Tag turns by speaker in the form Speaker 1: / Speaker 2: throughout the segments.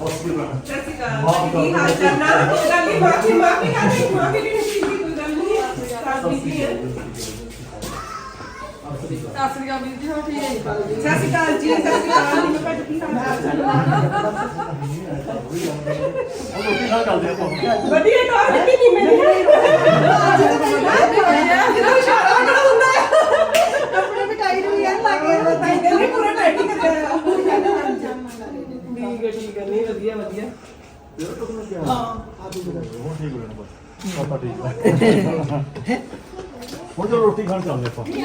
Speaker 1: Hospital
Speaker 2: ਸਤਿ ਸ਼੍ਰੀ ਅਕਾਲ ਕੀ ਹਾਲ ਚਾਲ ਨਾ ਕੋਈ ਗੱਲ ਨਹੀਂ ਮਾਫੀ ਮਾਫੀ ਕਰ ਦੇ ਮਾਫੀ ਨਹੀਂ ਸੀ ਕੋਈ ਗੱਲ ਨਹੀਂ ਸਾਥ ਬੀਜੀ ਹੈ
Speaker 3: ਸਤਿ ਸ੍ਰੀ ਅਕਾਲ ਵੀਰ ਜੀ ਹੋ ਠੀਕ ਹੈ ਜੀ
Speaker 2: ਸਤਿ ਸ਼੍ਰੀ ਅਕਾਲ ਜੀ ਸਤਿ ਸ਼੍ਰੀ ਅਕਾਲ ਮੈਂ ਕੀ ਹਾਲ ਚਾਲ
Speaker 1: ਉਹ ਰੋਟੀ ਖਾ ਚੱਲਦੇ ਆਪਾਂ
Speaker 2: ਵਧੀਆ ਟੌਰ ਦਿੱਤੀ ਨਹੀਂ ਮੈਨੂੰ ਜਦੋਂ ਇਸ਼ਾਰਾ ਬੜਾ ਹੁੰਦਾ
Speaker 4: ਕੱਪੜੇ ਬਿਟਾਈ ਨੂੰ ਯਾਰ ਲੱਗੇ
Speaker 2: ਭਾਈ ਕਹਿੰਦੇ ਪੂਰਾ ਟਾਈਟ ਕਰ ਠੀਕ ਹੈ ਠੀਕ ਹੈ। ਨਹੀਂ ਵਧੀਆ ਵਧੀਆ।
Speaker 1: ਹੁਣ ਠੀਕ ਹੋ ਜਾਣਾ ਬਸ ਪਾਪਾ ਠੀਕ ਹੈ ਹੁਣ ਜੋ ਰੋਟੀ ਖਾਣ ਚੱਲਦੇ ਆਪਾਂ
Speaker 3: ਅਸੀਂ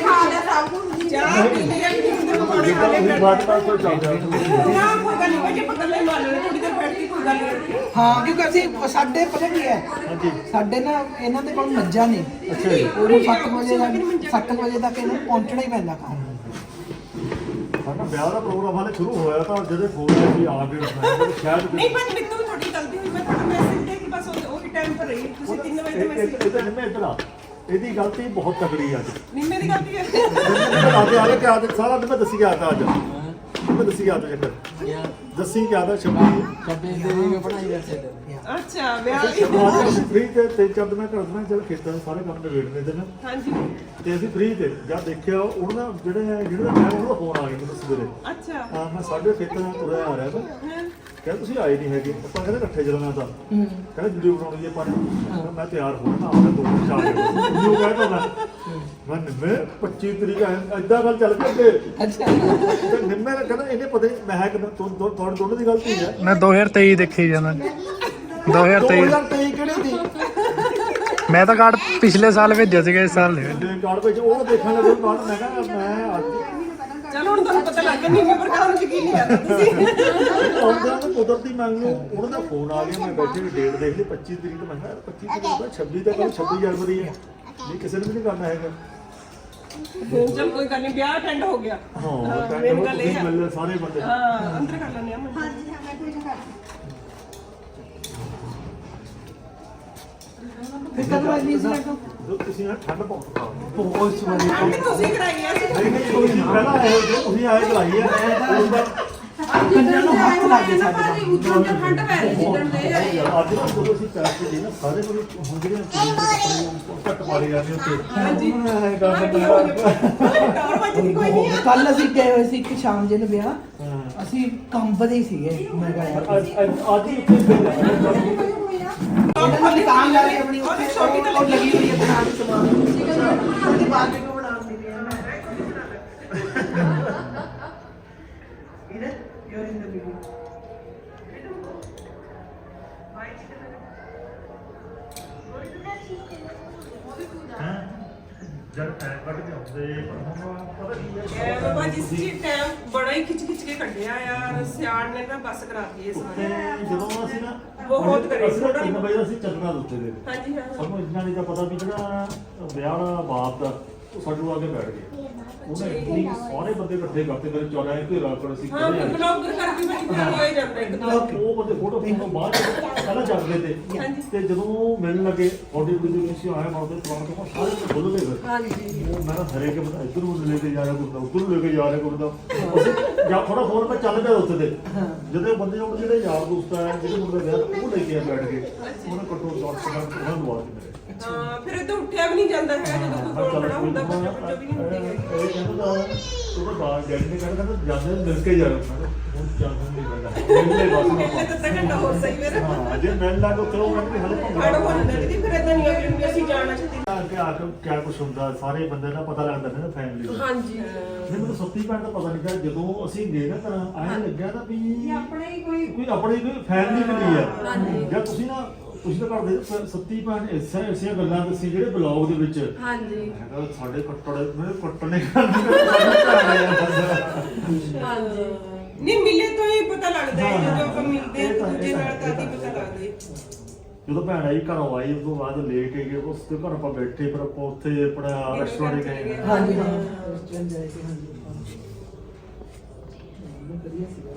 Speaker 3: ਖਾ ਲਿਆ ਸਭ ਕੁਝ
Speaker 2: ਚਾਹ ਪੀ ਲਿਆ ਕਿ ਕਿਤੇ ਪਕੌੜੇ ਖਾ ਲਏ
Speaker 1: ਤੁਸੀਂ ਬਾਤ ਬਾਤ ਤੋਂ ਚੱਲਦੇ ਆ
Speaker 2: ਨਾ ਕੋਈ ਗੱਲ ਨਹੀਂ ਭਾਜੀ ਪਕੜ ਲੈ ਮਾਰ ਲੈ ਥੋੜੀ ਦੇਰ ਬੈਠ ਕੇ ਕੋਈ ਗੱਲ ਨਹੀਂ
Speaker 4: ਹਾਂ ਕਿਉਂਕਿ ਅਸੀਂ ਸਾਡੇ ਪਤਾ ਕੀ ਹੈ? ਸਾਡੇ ਨਾ ਇਹਨਾਂ ਦੇ ਕੋਲ ਮੱਝਾਂ ਨੇ।
Speaker 1: ਅੱਛਾ ਜੀ।
Speaker 4: ਉਹਨੂੰ 7 ਵਜੇ ਤੱਕ 7 ਵਜੇ ਤੱਕ ਇਹਨੂੰ ਪਹੁੰਚਣਾ ਹੀ ਪੈਂਦਾ ਘਰ।
Speaker 1: ਸਾਡਾ ਵਿਆਹ ਦਾ ਪ੍ਰੋਗਰਾਮ ਹਾਲੇ ਸ਼ੁਰੂ ਹੋਇਆ ਤਾਂ ਜਦੋਂ ਫੋਨ ਆਇਆ ਸੀ ਆ ਗਏ ਮੈਂ ਸ਼ਾਇਦ
Speaker 2: ਨਹੀਂ ਭਾਜੀ ਮੈਨੂੰ ਵੀ ਤੁਹਾਡੀ ਗਲਤੀ ਹੋਈ ਮੈਂ ਤੁਹਾਡਾ ਮੈਸੇਜ ਦੇ ਕੇ ਬਸ ਉਹ ਉਹੀ ਟਾਈਮ ਪਰ ਰਹੀ ਤੁਸੀਂ 3 ਵਜੇ ਤੇ ਮੈਸੇਜ
Speaker 1: ਇਹ ਤਾਂ ਨਿੰਮੇ ਇੱਧਰ ਆ ਇਹਦੀ ਗਲਤੀ ਬਹੁਤ ਤਕੜੀ ਆ ਅੱਜ।
Speaker 2: ਨਹੀਂ ਮੇਰੀ ਗਲਤੀ ਹੈ
Speaker 1: ਆਦੇ ਆਦੇ ਕਿ ਆਦੇ ਸਾਰਾ ਦਿਨ ਮੈਂ ਦੱਸੀ ਗਿਆ ਤਾਂ ਅੱਜ। ਮੈਂ ਦੱਸੀ ਗਿਆ ਤਾਂ ਚੱਕਰ ਦੱਸੀ ਗਿਆ ਤਾਂ ਸ਼ਬਦੀ
Speaker 2: ਅੱਛਾ ਵਿਆਹ ਵੀ
Speaker 1: ਸ਼ੁਰੂਆਤ ਫ੍ਰੀ ਤੇ ਤਿੰਨ ਚਾਰ ਦਿਨ ਮੈਂ ਕਰਦਾ ਚਲ ਖੇਤਾਂ ਦੇ ਸਾਰੇ ਕੰਮ ਨਿਬੇੜਨੇ ਦੇ ਨਾ।
Speaker 2: ਹਾਂਜੀ।
Speaker 1: ਤੇ ਅਸੀਂ ਫ੍ਰੀ ਤੇ ਜਦ ਦੇਖਿਆ ਉਹਨਾਂ ਦਾ ਜਿਹੜੇ ਜਿਹੜੇ ਮੈਂ ਉਹਦਾ ਫੋਨ ਆ ਗਿਆ ਮੈਨੂੰ ਸਵੇਰੇ
Speaker 2: ਅੱਛਾ।
Speaker 1: ਹਾਂ ਮੈਂ ਸਾਡੇ ਖੇਤਾਂ ਤੋਂ ਤੁਰਿਆ ਆ ਰਿਹਾ ਤਾਂ ਕਹਿੰਦਾ ਤੁਸੀਂ ਆਏ ਨਹੀਂ ਹੈਗੇ। ਆਪਾਂ ਕਹਿੰਦੇ ਇਕੱਠੇ ਚੱਲਣਾ ਤਾਂ। ਕਹਿੰਦਾ ਵੀਡੀਓ ਬਣਾਉਣੀ ਜੀ ਆਪਾਂ ਨੇ। ਮੈਂ ਤਿਆਰ ਹੋਣਾ ਨਾ ਆਉਂਦਾ ਦੋ ਦਿਨ ਚਾਰ ਵੀਡੀਓ ਕਹਿੰਦਾ ਮੈਂ ਮੈਂ ਨਿੰਮੇ 25 ਤਰੀਕ ਐਦਾਂ ਗੱਲ ਚੱਲ ਪਈ ਅੱਗੇ
Speaker 4: ਅੱਛਾ।
Speaker 1: ਤੇ ਨਿੰਮੇ ਕਹਿੰਦਾ ਇਹਨੇ ਪਤਾ ਨਹੀਂ ਮੈਂ ਕਿ ਤੁਹਾਡੇ ਦੋਨੋਂ ਦੀ ਗਲਤੀ ਹੈ।
Speaker 5: ਮੈਂ 2023 ਦੇਖੀ ਜਾਂਦਾ 2023
Speaker 4: 2023 ਕਿਹੜੇ ਦੀ
Speaker 5: ਮੈਂ ਤਾਂ ਕਾਰਡ ਪਿਛਲੇ ਸਾਲ ਭੇਜਿਆ ਸੀਗਾ ਇਸ ਸਾਲ ਨਹੀਂ
Speaker 1: ਤੇ ਕਾਰਡ ਵਿੱਚ ਉਹ ਦੇਖਣ ਲੱਗੇ ਬਾਅਦ ਮੈਂ ਕਿਹਾ ਮੈਂ ਅੱਜ
Speaker 2: ਚਲੋ ਹੁਣ ਤੁਹਾਨੂੰ ਪਤਾ ਲੱਗ ਗਿਆ ਨਹੀਂ ਮੈਂ ਪ੍ਰਕਾਰ ਨੂੰ ਯਕੀਨ ਨਹੀਂ ਕਰਦਾ ਤੁਸੀਂ।
Speaker 1: ਆਉਂਦਾ ਤਾਂ ਕੁਦਰਤੀ ਮੰਗ ਨੂੰ ਉਹਨਾਂ ਦਾ ਫੋਨ ਆ ਗਿਆ ਮੈਂ ਬੈਠੇ ਵੀ ਡੇਟ ਦੇਖ ਲਈ 25 ਤਰੀਕ ਮੈਂ ਕਿਹਾ ਯਾਰ 25 ਤਰੀਕ ਦਾ 26 ਤਾਂ ਕੱਲ 26 ਜਨਵਰੀ ਹੈ। ਨਹੀਂ ਕਿਸੇ ਨੇ ਵੀ ਨਹੀਂ ਕਰਨਾ ਹੈਗਾ।
Speaker 2: ਚਲ ਕੋਈ ਗੱਲ ਨਹੀਂ ਵਿਆਹ ਅਟੈਂਡ ਹੋ ਗਿਆ।
Speaker 1: ਹਾਂ
Speaker 2: ਮੇਨ
Speaker 1: ਕਹਿੰਦੇ
Speaker 2: ਗੱਲ ਇਹ
Speaker 1: ਤੁਸੀਂ
Speaker 2: ਆ।
Speaker 1: ਮਿਲ ਸਾਰੇ ਬੰਦੇ।
Speaker 2: ਹਾਂ ਅੰਦਰ ਕਰ ਲੈਣੇ ਆ ਮੈਂ।
Speaker 4: ਫਿਰ ਕਦੋਂ ਇੰਨੀ ਸੀ ਲੱਗੋ
Speaker 1: ਜੋ ਤੁਸੀਂ ਨਾ ਠੰਡ ਪਾਉਂ
Speaker 4: ਬਹੁਤ ਸਵਾਰੀ
Speaker 2: ਠੰਡ ਤੁਸੀਂ ਕਰਾਈ ਆ। ਅਸੀਂ
Speaker 1: ਨਹੀਂ ਨਹੀਂ ਤੁਸੀਂ ਪਹਿਲਾਂ ਆਏ ਹੋ ਤੁਸੀਂ ਆਏ ਚਲਾਈ ਹੈ ਉਸ ਦਾ
Speaker 4: ਕੰਨਾਂ ਨੂੰ ਹੱਥ ਲੱਗ ਗਏ ਸਾਡੇ
Speaker 3: ਭਾਜੀ ਉੱਤੋਂ ਤਾਂ ਠੰਡ ਪੈ ਰਹੀ ਜਣ ਦੇ ਆਏ
Speaker 1: ਅੱਜ ਨਾ ਜਦੋਂ ਅਸੀਂ ਪੈਸੇ ਦੇ ਨਾ ਸਾਰੇ ਕੋਲ ਹੁਣ ਦੇ ਕੱਪੜੇ ਘੱਟ ਮਾਰੇ ਜਾਂਦੇ ਉੱਤੇ
Speaker 2: ਹਾਂਜੀ। ਹਾਂ, ਕੀ ਹੋ ਟੌਰ ਵੱਜਦੀ ਕੋਈ ਨਹੀਂ। ਆ
Speaker 4: ਕੱਲ ਅਸੀਂ ਗਏ ਹੋਏ ਸੀ ਇੱਕ ਸ਼ਾਮ ਜੇ ਨੂੰ ਵਿਆਹ।
Speaker 1: ਹਾਂ।
Speaker 4: ਅਸੀਂ ਕੰਬਦੇ ਹੀ ਸੀਗੇ ਮੈਂ ਕਿਹਾ ਯਾਰ
Speaker 1: ਅੱਜ ਅੱਜ ਅੱਜ ਹੀ ਉੱਥੇ ਫਿਰ
Speaker 4: ਇਹਨਾਂ ਦੀ ਦੁਕਾਨ ਲਾ ਰਹੀ ਆਪਣੀ ਉੱਥੇ
Speaker 2: ਛੋਟੀ ਤਾਂ
Speaker 4: ਉਹ ਲੱਗੀ ਹੋਈ ਹੈ ਦੁਕਾਨ ਦੀ ਸਮਾਨ। ਉਹਦੀ ਬਾਤ ਵੀ ਬਣਾਉਣ ਦੀ ਹੈ ਮੈਂ ਇਹਦੇ ਯੂਰ ਇਨ ਦ ਵੀਡੀਓ
Speaker 1: ਜਦ ਟਾਈਮ ਕੱਢ ਕੇ ਆਉਂਦੇ ਪਰ ਹੁਣ ਪਤਾ ਕੀ ਹੈ
Speaker 2: ਐ ਬਾਬਾ ਜੀ ਜੀ ਟਾਈਮ ਬੜਾ ਹੀ ਖਿੱਚ ਖਿੱਚ ਕੇ ਕੱਢਿਆ ਯਾਰ। ਸਿਆੜ ਨੇ ਤਾਂ ਬੱਸ ਕਰਾਤੀ ਇਸ ਵਾਰ
Speaker 1: ਜਦੋਂ ਅਸੀਂ ਨਾ
Speaker 2: ਬਹੁਤ ਕਰੀ,
Speaker 1: ਅਸੀਂ ਨਾ ਤਿੰਨ ਵਜੇ ਅਸੀਂ ਚੱਲਣਾ ਉੱਤੇ ਦੇ
Speaker 2: ਹਾਂਜੀ ਹਾਂ।
Speaker 1: ਸਾਨੂੰ ਇੰਨਾ ਨਹੀਂ ਤਾਂ ਪਤਾ ਵੀ ਜਿਹੜਾ ਵਿਆਹ ਬਾਪ ਦਾ ਉਹ ਸਾਡੇ ਕੋਲ ਆ ਕੇ ਬੈਠ ਗਿਆ। ਉਹਨੇ ਇੰਨੀ ਸਾਰੇ ਬੰਦੇ ਇਕੱਠੇ ਕਰਤੇ ਮੇਰੇ ਚੌਰਾਹੇ ਤੇ ਰਾਤ ਕਰ ਅਸੀਂ
Speaker 2: ਹਾਂ
Speaker 1: ਕਰੇ ਆ
Speaker 2: ਬਲੌਗਰ ਕਰਕੇ ਮੈਂ ਕਿਹਾ ਹੋਏ ਜਾਂਦਾ ਇੱਕ ਦੋ।
Speaker 1: ਉਹ ਬੰਦੇ ਫੋਟੋ ਫੋਟੋ ਤੋਂ ਬਾਅਦ ਪਹਿਲਾਂ ਚੱਲਦੇ ਤੇ। ਤੇ ਜਦੋਂ ਮਿਲਣ ਲੱਗੇ ਆਡੀ ਵੀਡੀਓ ਸੀ ਆਇਆ ਮਾਰਦੇ ਪਲਾਨ ਤੋਂ ਸਾਰੇ ਬੋਲ ਗਏ
Speaker 2: ਹਾਂਜੀ।
Speaker 1: ਉਹ ਮੈਂ ਹਰੇ ਕੇ ਬਤਾ ਇੱਧਰ ਨੂੰ ਲੈ ਕੇ ਜਾ ਰਿਹਾ ਗੁਰਦਾ ਉੱਧਰ ਲੈ ਕੇ ਜਾ ਰਿਹਾ ਗੁਰਦਾ ਜਾਂ ਥੋੜਾ ਫੋਨ ਮੈਂ ਚੱਲ ਪਿਆ ਉੱਥੇ ਤੇ। ਜਦੋਂ ਇਹ ਬੰਦੇ ਉਹ ਜਿਹੜੇ ਯਾਰ ਦੋਸਤ ਆ ਜਿਹੜੇ ਮੁੰਡੇ ਵਿਆਹ ਉਹ ਲੈ ਕੇ ਆ ਬੈਠ ਕੇ ਉਹਨੇ ਕੱਟੋ ਡਾਟ ਸਕਾਂ ਉਹਨਾਂ ਨੂੰ। ਆਵਾਜ਼ ਮੇਰੇ
Speaker 2: ਹਾਂ ਫਿਰ ਇਹ ਤਾਂ ਉੱਠਿਆ ਵੀ ਨਹੀਂ ਜਾਂਦਾ ਹੈਗਾ ਜਦੋਂ ਕੋਈ ਕੋਲ ਖੜਾ ਹੁੰਦਾ ਬੱਚਾ ਬੱਚਾ ਵੀ ਨਹੀਂ ਹੈਗੀ।
Speaker 1: ਇਹ ਕਹਿੰਦਾ ਉਹਦਾ ਬਾਹਰ ਡੈਡੀ ਨੇ ਕਹਿੰਦਾ ਜਾਂਦੇ ਮਿਲ ਕੇ ਜਾ ਰਿਹਾ ਮੈਂ ਕਿਹਾ, ਹੁਣ ਜਾਂਦੇ ਨਹੀਂ ਬੰਦਾ ਮਿਲਦੇ ਬਸ
Speaker 2: ਮਿਲਨੇ
Speaker 1: ਨਾ
Speaker 2: ਤਾਂ ਅੱਧਾ ਘੰਟਾ ਹੋਰ ਸਹੀ ਮੇਰੇ
Speaker 1: ਹਾਂ ਜੇ ਮਿਲ ਲੱਗ ਉੱਥੇ ਉਹ ਕਹਿੰਦੇ ਹਲੇ
Speaker 2: ਅੜ ਹੋ ਜਾਂਦਾ ਦੀਦੀ ਫਿਰ ਇਦਾਂ ਨਹੀਂ ਕਿ ਅਸੀਂ ਜਾਣਾ ਚਾਹੀਦੀ
Speaker 1: ਕਿ ਆ ਕੇ ਕਿਆ ਕੁਝ ਹੁੰਦਾ ਸਾਰੇ ਬੰਦੇ ਦਾ ਪਤਾ ਲੱਗਦਾ ਨਾ ਫੈਮਿਲੀ ਦਾ।
Speaker 2: ਹਾਂਜੀ।
Speaker 1: ਨਹੀਂ ਮੈਨੂੰ ਸੱਤੀ ਭੈਣ ਦਾ ਪਤਾ ਨਹੀਂ ਪਿਆ ਜਦੋਂ ਅਸੀਂ ਗਏ ਨਾ ਤਾਂ ਆਇਆ ਲੱਗਿਆ ਤਾਂ ਵੀ
Speaker 3: ਆਪਣੇ ਹੀ ਕੋਈ
Speaker 1: ਕੋਈ ਆਪਣੀ ਕੋਈ ਫੈਮਿਲੀ ਮਿਲੀ ਆ। ਜਾਂ ਤੁਸੀਂ ਨਾ ਤੁਸੀਂ ਤਾਂ ਕਰਦੇ ਸ- ਸੱਤੀ ਭੈਣ ਇਸੇ ਇਸੇ ਗੱਲਾਂ ਦੱਸੀ ਜਿਹੜੇ ਬਲੌਗ ਦੇ ਵਿੱਚ।
Speaker 3: ਹਾਂਜੀ।
Speaker 1: ਹੈਗਾ ਸਾਡੇ ਕੱਟੜੇ ਮੇਰੇ ਕੱਟਣੇ ਕਰਦੇ
Speaker 3: ਹਾਂਜੀ।
Speaker 2: ਨਹੀਂ ਮਿਲੇ ਤੋਂ ਹੀ ਪਤਾ ਲੱਗਦਾ ਹੈ
Speaker 1: ਹਾਂ,
Speaker 2: ਜਦੋਂ ਆਪਾਂ ਮਿਲਦੇ
Speaker 1: ਇਹ
Speaker 2: ਹਾਂ
Speaker 1: ਤਾਂ-
Speaker 2: ਦੂਜੇ
Speaker 1: ਇਹ ਤਾਂ-
Speaker 2: ਨਾਲ ਤਾਂ ਹੀ
Speaker 1: ਇਹ ਤਾਂ-
Speaker 2: ਪਤਾ ਲੱਗਦਾ ਹੈ।
Speaker 1: ਜਦੋਂ ਭੈਣ ਆਈ ਘਰੋਂ ਆਈ ਉਸ ਤੋਂ ਬਾਅਦ ਲੈ ਕੇ ਗਏ ਉਸ ਦੇ ਘਰ ਆਪਾਂ ਬੈਠੇ ਫਿਰ ਆਪਾਂ ਉੱਥੇ ਆਪਣਾ ਰੈਸਟੋਰੈਂਟ ਗਏ।
Speaker 4: ਹਾਂਜੀ ਹਾਂ। ਰੈਸਟੋਰੈਂਟ ਸੀ ਹਾਂਜੀ।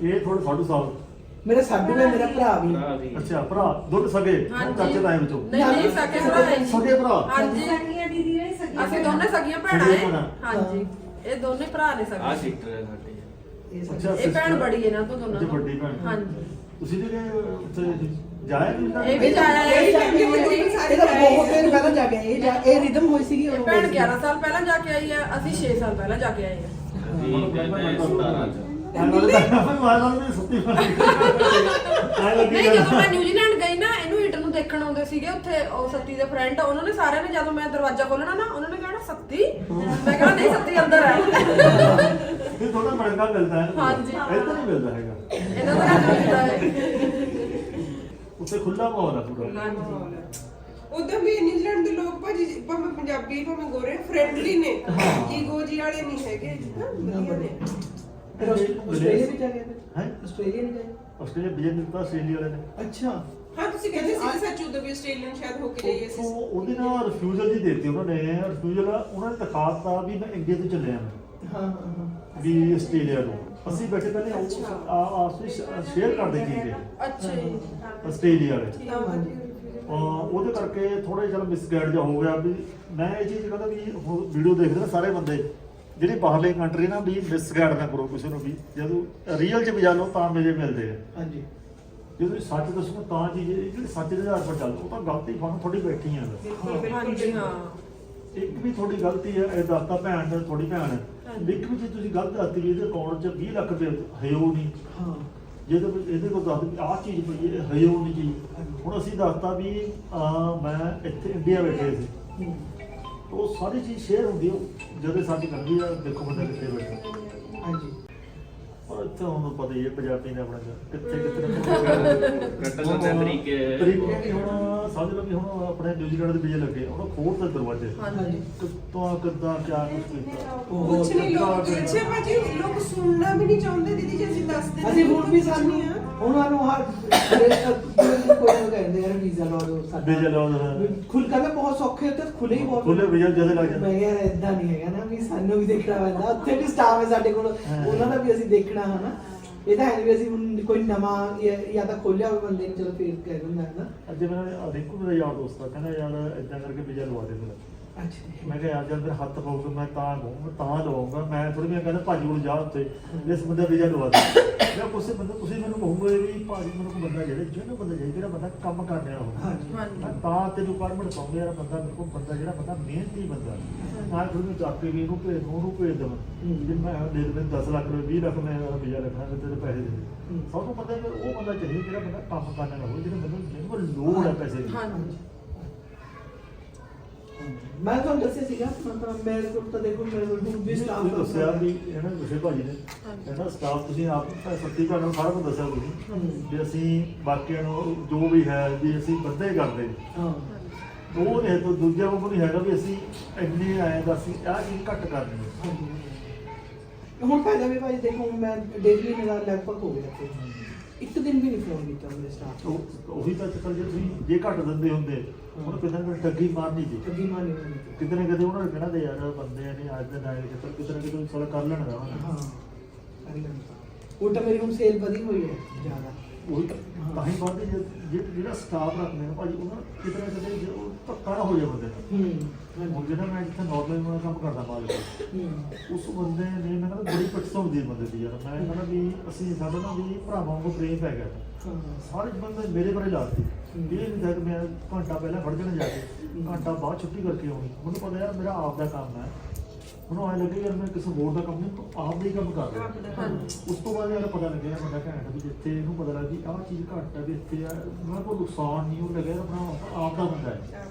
Speaker 1: ਇਹ ਥੋੜੇ ਸਾਡੂ ਸਾਹਿਬ
Speaker 4: ਮੇਰੇ ਸਾਡੂ ਨੇ ਮੇਰਾ ਭਰਾ ਵੀ।
Speaker 1: ਅੱਛਾ ਭਰਾ। ਦੋਨੇ ਸਗੇ?
Speaker 3: ਹਾਂਜੀ।
Speaker 1: ਚਾਚੇ ਤਾਏ ਵਿੱਚੋਂ
Speaker 3: ਨਹੀਂ ਨਹੀਂ ਸਕੇ ਭਰਾ ਹੈ। ਜੀ।
Speaker 1: ਸਗੇ ਭਰਾ?
Speaker 3: ਹਾਂਜੀ। ਅਸੀਂ ਦੋਨੇ ਸਗੀਆਂ ਭੈਣਾਂ
Speaker 1: ਸਗੀਆਂ
Speaker 3: ਹੈ
Speaker 1: ਭੈਣਾਂ।
Speaker 3: ਹਾਂਜੀ। ਇਹ ਦੋਨੇ ਭਰਾ ਨੇ
Speaker 6: ਆ
Speaker 3: ਸਗੇ
Speaker 6: ਸਿਸਟਰ ਹੈ ਸਾਡੀ।
Speaker 4: ਇਹ
Speaker 1: ਅੱਛਾ
Speaker 3: ਭੈਣ ਬੜੀ ਹੈ ਨਾ ਤੋਂ ਦੋਨਾਂ
Speaker 1: ਜੀ
Speaker 3: ਤੋਂ।
Speaker 1: ਵੱਡੀ ਭੈਣ।
Speaker 3: ਹਾਂਜੀ।
Speaker 1: ਤੁਸੀਂ ਜਿਹੜੇ ਉੱਥੇ ਜਾਇਆ ਨਹੀਂ ਨਾ
Speaker 3: ਇਹ ਵੀ ਜਾਇਆ ਹੈ
Speaker 4: ਇਹ ਜਾ ਕੇ ਇਹ ਤਾਂ ਬਹੁਤ ਦੇਰ ਪਹਿਲਾਂ ਜਾ ਕੇ ਆਏ। ਇਹ ਜਾ- ਇਹ ਰਿਦਮ ਹੋਈ ਸੀਗੀ
Speaker 3: ਇਹ
Speaker 4: ਉਦੋਂ
Speaker 3: ਭੈਣ
Speaker 4: ਹੋਈ ਸੀ।
Speaker 3: 11 ਸਾਲ ਪਹਿਲਾਂ ਜਾ ਕੇ ਆਈ ਹੈ ਅਸੀਂ 6 ਸਾਲ ਪਹਿਲਾਂ ਜਾ ਕੇ ਆਏ ਹਾਂ।
Speaker 6: ਹੈ ਮੈਂ 17 ਚ।
Speaker 1: ਆਹ ਵਾਲਾ ਵੀ ਸੁੱਤੀ ਪਈ ਆਹ ਲੱਗੀ
Speaker 3: ਨਹੀਂ ਜਦੋਂ ਮੈਂ ਨਿਊਜ਼ੀਲੈਂਡ ਗਈ ਨਾ ਇਹਨੂੰ ਈਟਰ ਨੂੰ ਦੇਖਣ ਆਉਂਦੇ ਸੀਗੇ ਉੱਥੇ ਉਹ ਸੱਤੀ ਦੇ ਫਰੈਂਡ ਉਹਨਾਂ ਨੇ ਸਾਰਿਆਂ ਨੇ ਜਦੋਂ ਮੈਂ ਦਰਵਾਜ਼ਾ ਖੋਲਣਾ ਨਾ ਉਹਨਾਂ ਨੇ ਕਹਿਣਾ ਸੱਤੀ? ਮੈਂ ਕਿਹਾ ਨਹੀਂ ਸੱਤੀ ਅੰਦਰ ਹੈ
Speaker 1: ਇਹ ਥੋੜਾ ਮੜੰਗਾ ਮਿਲਦਾ ਹੈ।
Speaker 3: ਹਾਂਜੀ।
Speaker 1: ਇੱਥੇ ਨਹੀਂ ਮਿਲਦਾ ਹੈਗਾ।
Speaker 3: ਇਹਨਾਂ ਦਾ ਮਿਲਦਾ ਹੈ।
Speaker 1: ਉੱਥੇ ਖੁੱਲਾ ਮਾਹੌਲ ਹੈ ਪੂਰਾ।
Speaker 2: ਉਦੋਂ ਵੀ ਨਿਊਜ਼ੀਲੈਂਡ ਦੇ ਲੋਕ ਭਾਜੀ ਭਾਵੇਂ ਪੰਜਾਬੀ ਭਾਵੇਂ ਗੋਰੇ ਫ੍ਰੈਂਡਲੀ ਨੇ। ਈਗੋ ਜੀ ਵਾਲੇ ਨਹੀਂ ਹੈਗੇ। ਹਾਂ। ਵਧੀਆ ਨੇ।
Speaker 4: ਫਿਰ ਆਸਟ੍ਰੇ- ਆਸਟ੍ਰੇਲੀਆ ਵੀ ਜਾ ਆਏ?
Speaker 1: ਹੈ?
Speaker 4: ਆਸਟ੍ਰੇਲੀਆ ਨਹੀਂ ਗਏ
Speaker 1: ਆਸਟ੍ਰੇਲੀਆ ਵਿਜੇ ਦਿੱਤਾ ਆਸਟ੍ਰੇਲੀਆ ਵਾਲੇ ਨੇ।
Speaker 4: ਅੱਛਾ।
Speaker 2: ਹਾਂ ਤੁਸੀਂ ਕਹਿੰਦੇ ਸੀ ਸੱਚ ਉਦੋਂ ਵੀ ਆਸਟ੍ਰੇਲੀਅਨ ਸ਼ਾਇਦ ਹੋ ਕੇ ਜਾਈਏ
Speaker 1: ਉੱਥੋਂ
Speaker 2: ਅਸੀਂ
Speaker 1: ਉਹਦੇ ਨਾਲ ਰਿਫਿਊਜ਼ਲ ਜੀ ਦੇਤੀ ਉਹਨਾਂ ਨੇ। ਰਿਫਿਊਜ਼ਲ ਉਹਨਾਂ ਨੇ ਦਿਖਾਤਾ ਵੀ ਮੈਂ ਇੰਡੀਆ ਤੋਂ ਚੱਲਿਆ
Speaker 4: ਹਾਂ ਹਾਂ ਹਾਂ।
Speaker 1: ਵੀ ਆਸਟ੍ਰੇਲੀਆ ਨੂੰ ਅਸੀਂ ਬੈਠੇ ਪਹਿਲੇ ਆ ਆਪਸ ਵਿੱਚ ਸ਼ੇਅਰ ਕਰਦੇ ਚੀਜ਼
Speaker 3: ਅੱਛਾ ਜੀ।
Speaker 1: ਆਸਟ੍ਰੇਲੀਆ ਵਾਲੇ ਅਹ ਉਹਦੇ ਕਰਕੇ ਥੋੜਾ ਜਿਹਾ ਮਿਸਗਾਈਡ ਜਿਹਾ ਹੋ ਗਿਆ ਵੀ ਮੈਂ ਇਹ ਚੀਜ਼ ਕਹਿੰਦਾ ਵੀ ਵੀਡੀਓ ਦੇਖਦੇ ਨੇ ਸਾਰੇ ਬੰਦੇ ਜਿਹੜੇ ਬਾਹਰਲੇ ਕੰਟਰੀ ਨਾ ਵੀ ਮਿਸਗਾਈਡ ਨਾ ਕਰੋ ਕਿਸੇ ਨੂੰ ਵੀ। ਜਦੋਂ ਰੀਅਲ ਚ ਵਜਾ ਲਓ ਤਾਂ ਮੇਰੇ ਮਿਲਦੇ ਆ।
Speaker 4: ਹਾਂਜੀ।
Speaker 1: ਜਦੋਂ ਤੁਸੀਂ ਸੱਚ ਦੱਸੋ ਤਾਂ ਚੀਜ਼ ਇਹ ਜਿਹੜੀ ਸੱਚ ਦੇ ਆਧਾਰ ਪਰ ਚੱਲਦਾ ਉਹ ਤਾਂ ਗਲਤੀ ਫਨ ਥੋੜੀ ਬੈਠੀ ਆ।
Speaker 2: ਬਿਲਕੁਲ ਬਿਲਕੁਲ
Speaker 3: ਹਾਂਜੀ ਹਾਂ।
Speaker 1: ਇੱਕ ਵੀ ਤੁਹਾਡੀ ਗਲਤੀ ਹੈ ਇਹ ਦੱਸਤਾ ਭੈਣ ਨੇ ਤੁਹਾਡੀ ਭੈਣ ਹੈ ਇੱਕ ਵੀ ਜੇ ਤੁਸੀਂ ਗਲਤ ਦੱਸਤੀ ਵੀ ਇਹਦੇ ਅਕਾਊਂਟ 'ਚ 20 ਲੱਖ ਰੁਪਏ ਹੈ ਉਹ ਨਹੀਂ।
Speaker 4: ਹਾਂ।
Speaker 1: ਜੇ ਤਾਂ ਇਹਦੇ ਕੋਲ ਦੱਸ ਵੀ ਆਹ ਚੀਜ਼ ਪਈ ਹੈ ਇਹ ਹੈ ਉਹ ਨਹੀਂ ਚੀਜ਼। ਹੁਣ ਅਸੀਂ ਦੱਸਤਾ ਵੀ ਅਹ, ਮੈਂ ਇੱਥੇ ਇੰਡੀਆ ਬੈਠੇ ਸੀ। ਉਹ ਸਾਰੀ ਚੀਜ਼ ਸ਼ੇਅਰ ਹੁੰਦੀ ਹੈ ਜਦੋਂ ਸਾਡੀ ਕਰਦੀ ਆ ਦੇਖੋ ਬੰਦਾ ਕਿੱਥੇ ਬੈਠਾ।
Speaker 4: ਹਾਂਜੀ।
Speaker 1: ਪਰ ਇੱਥੇ ਹੁਣ ਪਤਾ ਹੀ ਹੈ ਪੰਜਾਬੀ ਨੇ ਆਪਣਾ ਕਿੱਥੇ ਕਿੱਥੇ
Speaker 6: ਕੱਟਣ ਦੇ ਤਰੀਕੇ
Speaker 1: ਤਰੀਕੇ ਵੀ ਹੁਣ ਸਮਝ ਲਓ ਵੀ ਹੁਣ ਆਪਣੇ ਨਿਊਜ਼ੀਲੈਂਡ ਦੇ ਵੀਜ਼ੇ ਲੱਗੇ ਉਹਨਾਂ ਖੋਲ ਤੇ ਦਰਵਾਜ਼ੇ
Speaker 4: ਹਾਂਜੀ।
Speaker 1: ਕਿੱਦਾਂ ਕਿੱਦਾਂ ਕਿਆ ਕੁਝ ਕੀਤਾ
Speaker 2: ਕੁਛ ਨਹੀਂ ਲੋਕ ਅੱਛਾ ਭਾਜੀ ਲੋਕ ਸੁਣਨਾ ਵੀ ਨਹੀਂ ਚਾਹੁੰਦੇ ਦੀਦੀ ਜੇ ਅਸੀਂ ਦੱਸਦੇ
Speaker 4: ਅਸੀਂ ਹੁਣ ਵੀ ਸਾਨੂੰ ਉਹਨਾਂ ਨੂੰ ਹਰ ਕਹਿੰਦੇ ਯਾਰ ਵੀਜ਼ਾ ਲਾ ਦਿਓ ਸਾਡਾ
Speaker 1: ਵੀਜ਼ਾ ਲਾਓ ਜਰਾ।
Speaker 4: ਖੁੱਲ ਕਹਿੰਦੇ ਬਹੁਤ ਸੌਖੇ ਤੇ ਖੁੱਲੇ ਹੀ ਬਹੁਤ
Speaker 1: ਖੁੱਲੇ ਵੀਜ਼ਾ ਜਦੇ ਲੱਗ
Speaker 4: ਮੈਂ
Speaker 1: ਜਾਂਦੇ
Speaker 4: ਕਿਹਾ ਇਦਾਂ ਨਹੀਂ ਹੈਗਾ ਨਾ ਵੀ ਸਾਨੂੰ ਵੀ ਦੇਖਣਾ ਪੈਂਦਾ। ਉੱਥੇ ਵੀ ਸਟਾਫ ਹੈ ਸਾਡੇ ਕੋਲ। ਉਹਨਾਂ ਦਾ ਵੀ ਅਸੀਂ ਦੇਖਣਾ ਹੈ ਨਾ। ਇਹ ਤਾਂ ਹੈ ਵੀ ਅਸੀਂ ਹੁਣ ਕੋਈ ਨਵਾਂ ਜਾਂ ਜਾਂ ਤਾਂ ਖੋਲਿਆ ਹੋਵੇ ਬੰਦੇ ਨੂੰ ਚਲੋ ਫੇਰ ਕਹਿ ਦਿੰਦਾ ਹੈ ਨਾ।
Speaker 1: ਅੱਜ ਮੇਰਾ ਰਿੰਕੂ ਮੇਰਾ ਯਾਰ ਦੋਸਤ ਆ ਕਹਿੰਦਾ ਯਾਰ ਇਦਾਂ ਕਰਕੇ ਵੀਜ਼ਾ ਲਵਾ ਦੇ ਮੇਰਾ ਮੈਂ ਕਿਹਾ ਜਦ ਮੇਰੇ ਹੱਥ ਪਾਊਗਾ ਮੈਂ ਤਾਂ ਲਵਾਂਗਾ ਤਾਂ ਲਵਾਉਂਗਾ ਮੈਂ ਥੋੜੀ ਮੈਂ ਕਹਿੰਦਾ ਭਾਜੀ ਕੋਲ ਜਾ ਉੱਥੇ ਇਸ ਬੰਦੇ ਦਾ ਵੀਜ਼ਾ ਲਵਾ ਦੇ। ਮੈਂ ਕਿਸੇ ਬੰਦੇ ਤੁਸੀਂ ਮੈਨੂੰ ਕਹੋਗੇ ਵੀ ਭਾਜੀ ਮੈਨੂੰ ਕੋਈ ਬੰਦਾ ਜਿਹੜਾ ਜਿਹੜਾ ਬੰਦਾ ਜਿਹੜਾ ਜਿਹੜਾ ਬੰਦਾ ਕੰਮ ਕਰ ਰਿਹਾ ਹੋਵੇ।
Speaker 4: ਹਾਂਜੀ।
Speaker 3: ਹਾਂਜੀ।
Speaker 1: ਮੈਂ ਤਾਂ ਤੇ ਰਿਕੁਆਇਰਮੈਂਟ ਪਾਉਂਦੇ ਯਾਰ ਬੰਦਾ ਮੇਰੇ ਕੋਲ ਬੰਦਾ ਜਿਹੜਾ ਬੰਦਾ ਮਿਹਨਤੀ ਬੰਦਾ ਨਾਲ ਫਿਰ ਮੈਂ ਜਾ ਕੇ ਵੀ ਇਹਨੂੰ ਭੇਜ ਉਹਨੂੰ ਭੇਜ ਦੇਵਾਂ। ਜੇ ਮੈਂ ਦੇ ਦੇ 10 ਲੱਖ ਰੁਪਏ 20 ਲੱਖ ਮੈਂ ਵੀਜ਼ਾ ਰੱਖਣਾ ਤੇ ਤੇਰੇ ਪੈਸੇ ਦੇ। ਸਭ ਤੋਂ ਪਤਾ ਉਹ ਬੰਦਾ ਚਾਹੀਦਾ ਜਿਹੜਾ ਬੰਦਾ ਕੰਮ ਕਰਨ ਵਾਲਾ ਹੋਵੇ ਜਿਹੜਾ ਬੰਦੇ ਨੂੰ ਜਿਹਨੂੰ ਲੋੜ ਹੈ ਪੈਸੇ ਦੀ।
Speaker 3: ਹਾਂਜੀ।
Speaker 4: ਮੈਂ ਤੁਹਾਨੂੰ ਦੱਸਿਆ ਸੀਗਾ ਮਤਲਬ ਮੇਰੇ ਕੋਲ ਤਾਂ ਦੇਖੋ ਮੇਰੇ ਕੋਲ ਹੁਣ ਵੀ ਸਟਾਫ
Speaker 1: ਤੁਸੀਂ ਦੱਸਿਆ ਵੀ ਇਹਨਾਂ ਵਿਸ਼ੇ ਭਾਜੀ ਨੇ। ਕਹਿੰਦਾ ਸਟਾਫ ਤੁਸੀਂ ਆਪ ਸੱਤੀ ਘਰ ਨੂੰ ਸਾਰਾ ਕੁਝ ਦੱਸਿਆ ਤੁਸੀਂ
Speaker 4: ਹੂੰ।
Speaker 1: ਵੀ ਅਸੀਂ ਬਾਕੀਆਂ ਨੂੰ ਜੋ ਵੀ ਹੈ ਵੀ ਅਸੀਂ ਬੰਦੇ ਕਰਦੇ
Speaker 4: ਹਾਂ।
Speaker 1: ਉਹ ਨਹੀਂ ਤਾਂ ਦੂਜਿਆਂ ਕੋਲ ਨਹੀਂ ਹੈਗਾ ਵੀ ਅਸੀਂ ਇੰਨੇ ਆਏ ਤਾਂ ਅਸੀਂ ਆਹ ਚੀਜ਼ ਘੱਟ ਕਰਨੀ ਹੈ।
Speaker 4: ਹੁਣ ਫਾਇਦਾ ਵੀ ਭਾਈ ਦੇਖੋ ਮੈਂ ਡੇਲੀ ਮੇਰਾ ਲਗਭਗ ਹੋ ਗਿਆ ਤੇ ਇੱਕ ਦਿਨ ਵੀ ਨਹੀਂ ਫੋਨ ਕੀਤਾ ਮੇਰੇ ਸਟਾਫ ਨੂੰ।
Speaker 1: ਉਹ- ਉਹੀ ਤਾਂ ਚੱਕਰ ਜੇ ਤੁਸੀਂ ਜੇ ਘੱਟ ਦਿੰਦੇ ਹੁੰਦੇ ਹੁਣ ਕਿਤੇ ਨਾ ਕਿਤੇ ਠੱਗੀ ਮਾਰਨੀ ਜੀ
Speaker 4: ਕਦੀ ਮਾਂ ਨਹੀਂ ਹੋਣੀ
Speaker 1: ਕਿਤੇ ਨਾ ਕਿਤੇ ਉਹਨਾਂ ਨੇ ਕਹਿਣਾ ਤੇ ਯਾਰ ਬੰਦੇ ਨੇ ਅੱਜ ਦੇ ਨਾਲ ਕਿਤੇ ਕਿਤੇ ਨਾ ਕਿਤੇ ਸਾਲਾ ਕਰ ਲੈਣਾ ਦਾ
Speaker 4: ਹਾਂ ਕਰੀ ਲੈਂਦਾ ਉਹ ਤਾਂ ਮੇਰੀ ਹੁਣ ਸੇਲ ਵਧੀ ਹੋਈ ਹੈ ਜ਼ਿਆਦਾ।
Speaker 1: ਉਹੀ ਤਾਂ ਤਾਂ ਹੀ ਜੇ- ਜਿਹੜਾ ਸਟਾਫ ਰੱਖਦੇ ਨੇ ਭਾਜੀ ਉਹਨਾਂ ਕਿਤੇ ਨਾ ਕਿਤੇ ਜੇ ਉਹ ਧੱਕਾ ਨਾ ਹੋ ਜਾਏ ਬੰਦੇ ਨਾਲ।
Speaker 4: ਹੂੰ।
Speaker 1: ਹੁਣ ਜਿਹੜਾ ਮੈਂ ਜਿੱਥੇ ਨਾਰਮਲ ਮੈਂ ਕੰਮ ਕਰਦਾ ਮਾਲਕ ਉਸ ਬੰਦੇ ਨੇ ਮੈਂ ਕਹਿੰਦਾ ਬੜੀ ਹੈ ਬੰਦੇ ਦੀ ਯਾਰ। ਮੈਂ ਕਹਿੰਦਾ ਵੀ ਅਸੀਂ ਸਾਡਾ ਨਾ ਵੀ ਭਰਾਵਾਂ ਨੂੰ ਪ੍ਰੇਮ ਪੈ ਗਿਆ। ਸਾਰੇ ਬੰਦੇ ਮੇਰੇ ਬਾਰੇ ਲਾਤੇ। ਇਹ ਨਹੀਂ ਕਿ ਮੈਂ ਘੰਟਾ ਪਹਿਲਾਂ ਫੜ ਜਾਣਾ ਜਾ ਕੇ ਘੰਟਾ ਬਾਅਦ ਛੁੱਟੀ ਕਰਕੇ ਆਉਣੀ। ਮੈਨੂੰ ਪਤਾ ਯਾਰ ਮੇਰਾ ਆਪ ਦਾ ਕੰਮ ਹੈ। ਮੈਨੂੰ ਆਏ ਲੱਗੇ ਯਾਰ ਮੈਂ ਕਿਸੇ ਹੋਰ ਦਾ ਕੰਮ ਨਹੀਂ ਆਪ ਦਾ ਹੀ ਕੰਮ ਕਰ। ਰਿਹਾ ਉਸ ਤੋਂ ਬਾਅਦ ਯਾਰ ਪਤਾ ਲੱਗਿਆ ਬੰਦਾ ਘੈਂਟ ਵੀ ਜਿੱਥੇ ਇਹਨੂੰ ਪਤਾ ਲੱਗ ਗਈ ਆਹ ਚੀਜ਼ ਘੱਟ ਹੈ ਵੀ ਇੱਥੇ ਆ ਮੈਂ ਕੋਈ ਨੁਕਸਾਨ ਨਹੀਂ ਉਹ ਲੱਗਿਆ ਆਪਣਾ ਆਪ ਦਾ ਬੰਦਾ ਹੈ।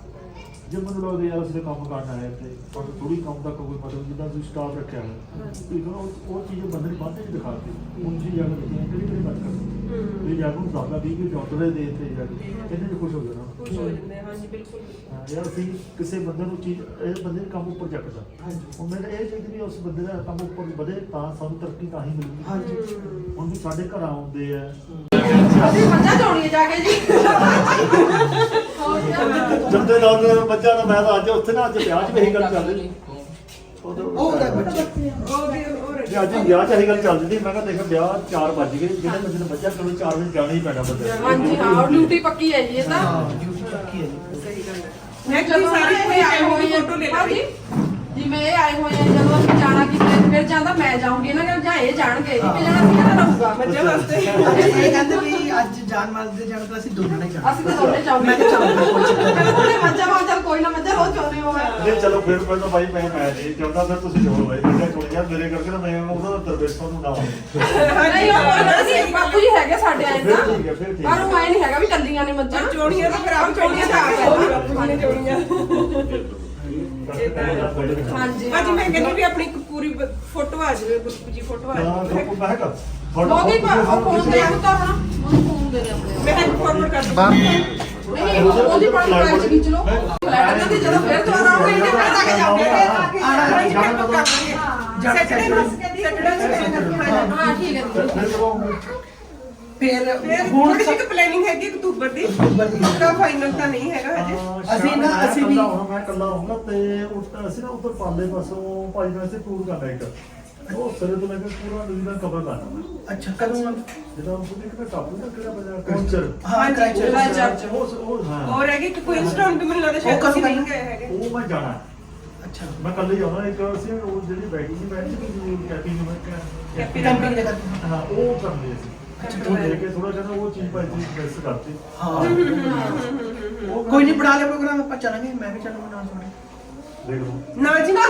Speaker 1: ਜੇ ਮੈਨੂੰ ਲੱਗਦਾ ਯਾਰ ਅਸੀਂ ਤਾਂ ਕੰਮ ਕਰਨਾ ਹੈ ਇੱਥੇ ਪਰ ਥੋੜੀ ਕੰਮ ਦਾ ਕੋਈ ਮਤਲਬ ਜਿੱਦਾਂ ਤੁਸੀਂ ਸਟਾਫ ਰੱਖਿਆ ਹੋਇਆ ਠੀਕ ਹੈ ਨਾ, ਉਹ ਉਹ ਚੀਜ਼ ਬੰਦੇ ਨੇ ਬਾਅਦ ਵਿੱਚ ਦਿਖਾਤੀ ਹੁਣ ਜੀ ਜਾ ਕੇ ਦੇਖਿਆ ਕਿਹੜੀ ਕਿਹੜੀ ਬਾਤ ਕਰਦੇ ਇਹ ਜਾ ਕੇ ਦੱਸਦਾ ਵੀ ਕਿ ਡਾਕਟਰ ਦੇ ਤੇ ਜਾ ਕੇ ਇਹਨੇ ਖੁਸ਼ ਹੋ ਜਾਣਾ।
Speaker 2: ਖੁਸ਼ ਹੋ ਜਾਂਦੇ ਹਾਂ, ਹਾਂਜੀ ਬਿਲਕੁਲ
Speaker 1: ਹਾਂ, ਯਾਰ ਅਸੀਂ ਕਿਸੇ ਬੰਦੇ ਨੂੰ ਚੀਜ਼ ਇਹ ਬੰਦੇ ਦੇ ਕੰਮ ਉੱਪਰ ਚੱਕਦਾ।
Speaker 4: ਹਾਂਜੀ।
Speaker 1: ਹੁਣ ਮੈਨੂੰ ਇਹ ਚਾਹੀਦੀ ਵੀ ਉਸ ਬੰਦੇ ਦਾ ਕੰਮ ਉੱਪਰ ਵਧੇ ਤਾਂ ਸਾਨੂੰ ਤਰੱਕੀ ਤਾਂ ਹੀ ਮਿਲੂਗੀ
Speaker 4: ਹਾਂਜੀ।
Speaker 1: ਹੁਣ ਵੀ ਸਾਡੇ ਘਰ ਆਉਂਦੇ ਆ।
Speaker 3: ਅਸੀਂ ਮੱਝਾਂ ਚੋਣੀਆਂ ਜਾ ਕੇ ਜੀ।
Speaker 1: ਜੰਦੇ ਨਾਲ ਬੱਚਾ ਦਾ ਮੈਂ ਤਾਂ ਅੱਜ ਉੱਥੇ ਨਾ ਅੱਜ ਵਿਆਹ 'ਚ ਵੀ ਇਹੀ ਗੱਲ ਚੱਲ ਰਹੀ
Speaker 4: ਉਹ ਉਹਦਾ ਬੱਚਾ
Speaker 2: ਉਹ ਵੀ ਉਹ
Speaker 1: ਜੇ ਅੱਜ ਵਿਆਹ 'ਚ ਇਹੀ ਗੱਲ ਚੱਲਦੀ ਸੀ। ਮੈਂ ਕਿਹਾ ਦੇਖ ਵਿਆਹ 4 ਵੱਜ ਗਏ। ਜਿਹੜੇ ਬੰਦੇ ਨੇ ਬੱਚਾ ਕਰੋ 4 ਵਜੇ ਜਾਣਾ ਹੀ ਪੈਣਾ ਬੰਦੇ ਨੂੰ।
Speaker 3: ਹਾਂਜੀ ਹਾਂ ਡਿਊਟੀ ਪੱਕੀ ਹੈ ਜੀ ਇਹ ਤਾਂ।
Speaker 4: ਹਾਂ ਡਿਊਟੀ ਰੱਖੀ ਹੈ ਜੀ।
Speaker 2: ਸਹੀ ਗੱਲ ਹੈ।
Speaker 3: ਮੈਂ
Speaker 2: ਮੈਂ
Speaker 3: ਜਦੋਂ
Speaker 2: ਸਾਰੀ ਕੋਈ ਆਏ
Speaker 3: ਹੋਈ
Speaker 2: ਹੋਈ
Speaker 3: ਹੈ
Speaker 2: ਫੋਟੋ ਲੈ
Speaker 3: ਹਾਂਜੀ।
Speaker 2: ਲਈ
Speaker 3: ਜਿਵੇਂ ਇਹ ਆਏ ਹੋਏ ਆ ਜਦੋਂ ਅਸੀਂ ਜਾਣਾ ਕਿਤੇ ਫਿਰ ਜਾਂਦਾ ਮੈਂ ਜਾਊਂਗੀ। ਨਾ ਜਾਂ ਇਹ ਜਾਣਗੇ। ਇੱਕ ਜਣਾ ਸੀ ਨਾ ਰਹੂਗਾ।
Speaker 2: ਮੱਝਾਂ ਵਾਸਤੇ।
Speaker 4: ਇਹ ਕਹਿੰਦੇ ਵੀ ਅੱਜ ਜਾਨ ਮਾਲ ਦੇ ਜਾਣ ਤਾਂ ਅਸੀਂ ਦੋਨੋਂ ਨਹੀਂ ਜਾਣਾ।
Speaker 3: ਅਸੀਂ ਤਾਂ ਦੋਨੇ ਜਾਊਂਗੇ।
Speaker 4: ਮੈਂ ਕਿਹਾ ਚਲੋ ਕੋਈ ਚੱਕਰ ਨਹੀਂ।
Speaker 3: ਉਹਨੇ ਮੱਝਾਂ ਕੋਈ ਨਾ ਮੱਝਾਂ ਰੋਜ਼ ਚੋਣੇ ਹੋਵੇ।
Speaker 1: ਨਹੀਂ ਚਲੋ ਫਿਰ ਕੋਈ ਤਾਂ ਬਾਈ ਮੈਂ ਮੈਂ ਨਹੀਂ ਚਾਹੁੰਦਾ ਫਿਰ ਤੁਸੀਂ ਚੋਣ ਬਾਈ ਮੈਂ ਚੋਣ ਮੇਰੇ ਕਰਕੇ ਨਾ ਮੈਂ ਉਹਦਾ ਦਰਵੇਸ਼ ਨੂੰ ਨਾ ਹੋਵੇ।
Speaker 3: ਨਹੀਂ ਉਹ ਬਾਪੂ ਜੀ ਹੈਗੇ ਸਾਡੇ ਆਏ
Speaker 1: ਫਿਰ
Speaker 3: ਤਾਂ।
Speaker 1: ਠੀਕ ਹੈ ਫਿਰ ਠੀਕ
Speaker 3: ਪਰ
Speaker 1: ਹੈ।
Speaker 3: ਉਹ ਆਏ ਨਹੀਂ ਹੈਗਾ ਵੀ ਕੱਲੀਆਂ ਨੇ ਮੱਝਾਂ।
Speaker 2: ਚੋਣੀਆਂ ਤਾਂ ਫਿਰ ਆਪ ਚੋਣੀਆਂ ਤਾਂ ਆਪ ਹੈ ਚੋਣੀਆਂ
Speaker 3: ਹਾਂਜੀ।
Speaker 2: ਭਾਜੀ ਮੈਂ ਕਹਿੰਦੀ ਵੀ ਆਪਣੀ ਇੱਕ ਪੂਰੀ ਫੋਟੋ ਆ ਜਾਵੇ ਗੁਰਪ੍ਰੀਤ ਜੀ ਫੋਟੋ ਆ
Speaker 1: ਹਾਂ
Speaker 2: ਜਾਵੇ।
Speaker 1: ਗਰੁੱਪ ਮੈਂ ਹੈਗਾ
Speaker 3: ਉਹਦੀ ਉਹ ਫੋਨ ਦੇ ਆਪ ਤਾਂ ਆਪਣਾ ਉਹਨੂੰ ਫੋਨ ਦੇ ਦੇ ਆਪਣੇ
Speaker 2: ਮੈਂ ਇੱਕ ਫਾਰਵਰਡ ਕਰ ਦੂੰਗੀ
Speaker 3: ਨਹੀਂ ਉਹਦੀ ਪਾਣੀ ਪਾਣੀ ਚ ਖਿੱਚ ਲਓ। ਲੈਟਰ ਤੇ ਜਦੋਂ ਫਿਰ ਦੁਬਾਰਾ ਆਉਣਗੇ ਇਹਨੇ ਫਿਰ ਤਾਂ ਕੇ ਜਾਓਗੇ
Speaker 2: ਸੈਟਰਡੇ ਨੂੰ ਸੈਟਰਡੇ
Speaker 3: ਹਾਂ। ਠੀਕ ਹੈ।
Speaker 1: ਫਿਰ ਫਿਰ
Speaker 4: ਹੁਣ
Speaker 2: ਥੋੜੀ ਜਿਹੀ ਪਲੈਨਿੰਗ ਹੈਗੀ ਅਕਤੂਬਰ ਦੀ। ਪੂਰਾ ਫਾਈਨਲ ਤਾਂ ਨਹੀਂ ਹੈਗਾ ਹਜੇ।
Speaker 4: ਅਸੀਂ ਨਾ- ਅਸੀਂ ਵੀ-
Speaker 1: ਮੈਂ ਇਕੱਲਾ ਹੋਊਂਗਾ ਤੇ ਉੱਤ- ਅਸੀਂ ਨਾ ਉੱਧਰ ਪਾਲੇ ਪਾਸੋਂ ਭਾਈ ਨੂੰ ਅਸੀਂ ਟੂਰ ਕਰਨਾ ਇੱਕ। ਉਹ ਸਿਰੇ ਤੋਂ ਲੈ ਕੇ ਪੂਰਾ ਨਦੀ ਦਾ ਕਵਰ ਕਰਨਾ।
Speaker 4: ਅੱਛਾ ਕਦੋਂ
Speaker 1: ਜਿਹਦਾ ਉਹ ਉਹਦੇ ਕਿਹੜਾ ਟਾਪੂ ਦਾ ਕਿਹੜਾ ਬਜਾ ਕਲਚਰ
Speaker 4: ਹਾਂ। ਕਰਾਚੀ
Speaker 3: ਕਰਾਚੀ।
Speaker 1: ਉਹ ਉਹ ਹਾਂ।
Speaker 2: ਹੋਰ ਹੈਗੀ ਕਿ ਕੁਇਨਸਟਾਊਨ ਵੀ ਮੈਨੂੰ ਲੱਗਦਾ ਸ਼ਾਇਦ
Speaker 4: ਉਹ ਕਦੋਂ
Speaker 2: ਅਸੀਂ ਨਹੀਂ? ਗਏ ਹੈਗੇ।
Speaker 1: ਉਹ ਮੈਂ ਜਾਣਾ।
Speaker 4: ਅੱਛਾ।
Speaker 1: ਮੈਂ ਕੱਲ ਹੀ ਆਉਣਾ ਇੱਕ ਅਸੀਂ ਉਹ ਜਿਹੜੀ ਬੈਠੀ ਨਹੀਂ ਬੈਠੀ ਸੀ ਕੈਪੀ ਨੂੰ ਮੈਂ
Speaker 2: ਕੈਪੀ
Speaker 4: ਕੈਂਪਿੰਗ ਦੇ ਕਰਦੇ
Speaker 1: ਹਾਂ ਉਹ ਕਰਨੀ ਸੀ ਉਹ ਲੈ ਕੇ ਥੋੜਾ ਜਿਹਾ ਨਾ ਉਹ ਚੀਜ਼ ਭਾਈ ਜੀ ਮਿਸ ਕਰਤੀ
Speaker 4: ਹਾਂ। ਕੋਈ ਨਹੀਂ ਬਣਾ ਲਿਆ ਪ੍ਰੋਗਰਾਮ ਆਪਾਂ ਚੱਲਾਂਗੇ। ਮੈਂ ਵੀ ਚੱਲੂੰਗਾ ਨਾਲ ਤੁਹਾਡੇ
Speaker 1: ਦੇਖ ਲਓ।
Speaker 2: ਨਾ ਜੀ ਨਾ।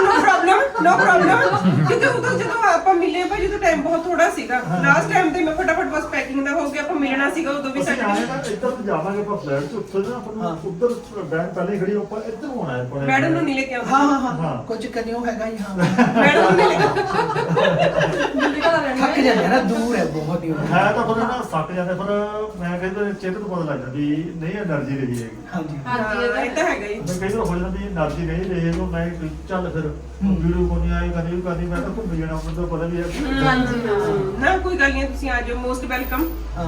Speaker 2: ਨੋ ਪ੍ਰੋਬਲਮ ਕਿਉਂਕਿ ਉਦੋਂ ਜਦੋਂ ਆਪਾਂ ਮਿਲੇ ਭਾਜੀ ਉਦੋਂ ਟਾਈਮ ਬਹੁਤ ਥੋੜਾ ਸੀਗਾ। ਲਾਸਟ ਟਾਈਮ ਤੇ ਮੈਂ ਫਟਾਫਟ ਬਸ ਪੈਕਿੰਗ ਦਾ ਹੋ ਗਿਆ ਆਪਾਂ ਮਿਲਣਾ ਸੀਗਾ ਉਦੋਂ ਵੀ
Speaker 1: ਸਾਡਾ ਇੱਧਰ ਤੋਂ ਜਾਵਾਂਗੇ ਆਪਾਂ ਫਲੈਟ ਚ ਉੱਤਰ ਨਾ ਆਪਾਂ ਉੱਧਰ ਬੈਂਕ ਪਹਿਲੇ ਖੜੀ ਆਪਾਂ ਇੱਧਰ ਹੋਣਾ ਹੈ ਆਪਾਂ
Speaker 2: ਮੈਡਮ ਨੂੰ ਨਹੀਂ ਲੈ ਕੇ ਆਉਂਦਾ।
Speaker 4: ਹਾਂ ਹਾਂ ਹਾਂ। ਕੁਝ ਕਰਿਓ ਹੈਗਾ ਹੀ ਹਾਂ।
Speaker 2: ਮੈਡਮ ਨੂੰ ਨਹੀਂ ਲੈ ਕੇ
Speaker 4: ਥੱਕ ਜਾਂਦਾ ਨਾ ਦੂਰ ਹੈ ਬਹੁਤ ਹੀ।
Speaker 1: ਹੈ ਤਾਂ ਪਰ ਨਾ ਸੱਕ ਜਾਂਦਾ ਪਰ ਮੈਂ ਕਹਿੰਦਾ ਚਿੱਤ ਨੂੰ ਪਤਾ ਲੱਗਦਾ ਵੀ ਨਹੀਂ એનર્ਜੀ ਰਹੀ ਹੈਗੀ।
Speaker 4: ਹਾਂਜੀ।
Speaker 3: ਹਾਂਜੀ ਇਹ
Speaker 2: ਤਾਂ ਹੈਗਾ ਹੀ।
Speaker 1: ਮੈਂ ਕਹਿੰਦਾ ਹੋ ਜਾਂਦਾ ਵੀ એનર્ਜੀ ਨਹੀਂ ਰਹੀ ਉਹ ਮੈਂ ਚੱਲ ਫਿਰ ਵੀਡੀਓ ਕੋਨੀ ਆਏ ਕਦੀ ਵੀ ਕਦੀ ਮੈਂ ਤਾਂ ਘੁੰਮ ਜਾਣਾ ਮੈਨੂੰ ਤਾਂ ਪਤਾ ਵੀ ਹੈ।
Speaker 3: ਹਾਂਜੀ ਹਾਂ।
Speaker 2: ਨਾ ਕੋਈ ਗੱਲ ਨਹੀਂ ਤੁਸੀਂ ਆ ਜਾਓ ਮੋਸਟ ਵੈਲਕਮ
Speaker 4: ਹਾਂ।